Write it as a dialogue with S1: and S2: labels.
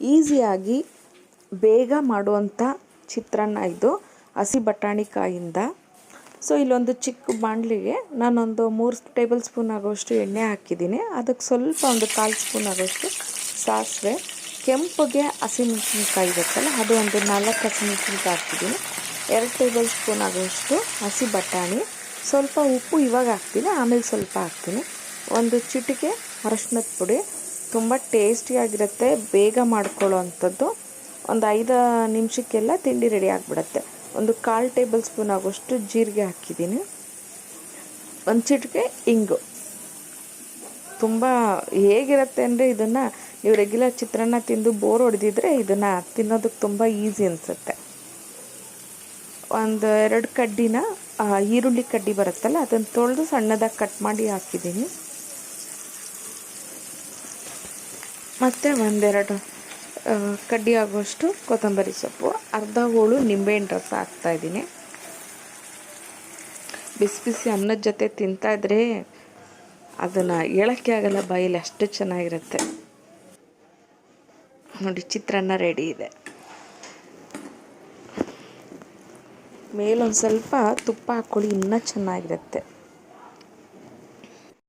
S1: ಈಸಿಯಾಗಿ ಬೇಗ ಮಾಡುವಂಥ ಚಿತ್ರಾನ್ನ ಇದು ಹಸಿ ಬಟಾಣಿಕಾಯಿಂದ ಸೊ ಇಲ್ಲೊಂದು ಚಿಕ್ಕ ಬಾಣಲಿಗೆ ನಾನೊಂದು ಮೂರು ಟೇಬಲ್ ಸ್ಪೂನ್ ಆಗೋಷ್ಟು ಎಣ್ಣೆ ಹಾಕಿದ್ದೀನಿ. ಅದಕ್ಕೆ ಸ್ವಲ್ಪ ಒಂದು ಕಾಲು ಸ್ಪೂನ್ ಆಗೋಷ್ಟು ಸಾಸಿವೆ, ಕೆಂಪುಗೆ ಹಸಿಮೆಣ್ಸಿನ್ಕಾಯಿ ಇರುತ್ತಲ್ಲ ಅದು ಒಂದು ನಾಲ್ಕು ಹಸಿಮೆಣ್ಸಿನ್ಕಾಯಿ ಹಾಕ್ತಿದ್ದೀನಿ ಎರಡು ಟೇಬಲ್ ಸ್ಪೂನ್ ಆಗೋಷ್ಟು ಹಸಿ ಬಟಾಣಿ, ಸ್ವಲ್ಪ ಉಪ್ಪು ಇವಾಗ ಹಾಕ್ತೀನಿ, ಆಮೇಲೆ ಸ್ವಲ್ಪ ಹಾಕ್ತೀನಿ. ಒಂದು ಚಿಟಿಕೆ ಅರಶಿನದ ಪುಡಿ ತುಂಬ ಟೇಸ್ಟಿಯಾಗಿರುತ್ತೆ ಬೇಗ ಮಾಡ್ಕೊಳ್ಳೋ ಅಂಥದ್ದು. ಒಂದು ಐದು ನಿಮಿಷಕ್ಕೆಲ್ಲ ತಿಂಡಿ ರೆಡಿ ಆಗಿಬಿಡತ್ತೆ. ಒಂದು ಕಾಲು ಟೇಬಲ್ ಸ್ಪೂನ್ ಆಗೋಷ್ಟು ಜೀರಿಗೆ ಹಾಕಿದ್ದೀನಿ. ಒಂದು ಚಿಟಿಕೆ ಇಂಗು. ತುಂಬ ಹೇಗಿರುತ್ತೆ ಅಂದರೆ ಇದನ್ನು ನೀವು ರೆಗ್ಯುಲರ್ ಚಿತ್ರಾನ್ನ ತಿಂದು ಬೋರ್ ಹೊಡೆದಿದ್ರೆ ಇದನ್ನು ತಿನ್ನೋದಕ್ಕೆ ತುಂಬ ಈಸಿ ಅನಿಸುತ್ತೆ. ಒಂದು ಎರಡು ಕಡ್ಡಿನ ಈರುಳ್ಳಿ ಕಡ್ಡಿ ಬರುತ್ತಲ್ಲ, ಅದನ್ನು ತೊಳೆದು ಸಣ್ಣದಾಗಿ ಕಟ್ ಮಾಡಿ ಹಾಕಿದ್ದೀನಿ. ಮತ್ತು ಒಂದೆರಡು ಕಡ್ಡಿ ಆಗುವಷ್ಟು ಕೊತ್ತಂಬರಿ ಸೊಪ್ಪು, ಅರ್ಧ ಹೋಳು ನಿಂಬೆಹಣ್ಣು ರಸ ಹಾಕ್ತಾಯಿದ್ದೀನಿ ಬಿಸಿ ಬಿಸಿ ಅನ್ನದ ಜೊತೆ ತಿಂತಾಯಿದ್ರೆ ಅದನ್ನು ಹೇಳೋಕ್ಕೆ ಆಗಲ್ಲ, ಬಾಯಲ್ಲಿ ಅಷ್ಟು ಚೆನ್ನಾಗಿರುತ್ತೆ. ನೋಡಿ, ಚಿತ್ರಾನ್ನ ರೆಡಿ ಇದೆ. ಮೇಲೊಂದು ಸ್ವಲ್ಪ ತುಪ್ಪ ಹಾಕ್ಕೊಳ್ಳಿ, ಇನ್ನೂ ಚೆನ್ನಾಗಿರುತ್ತೆ.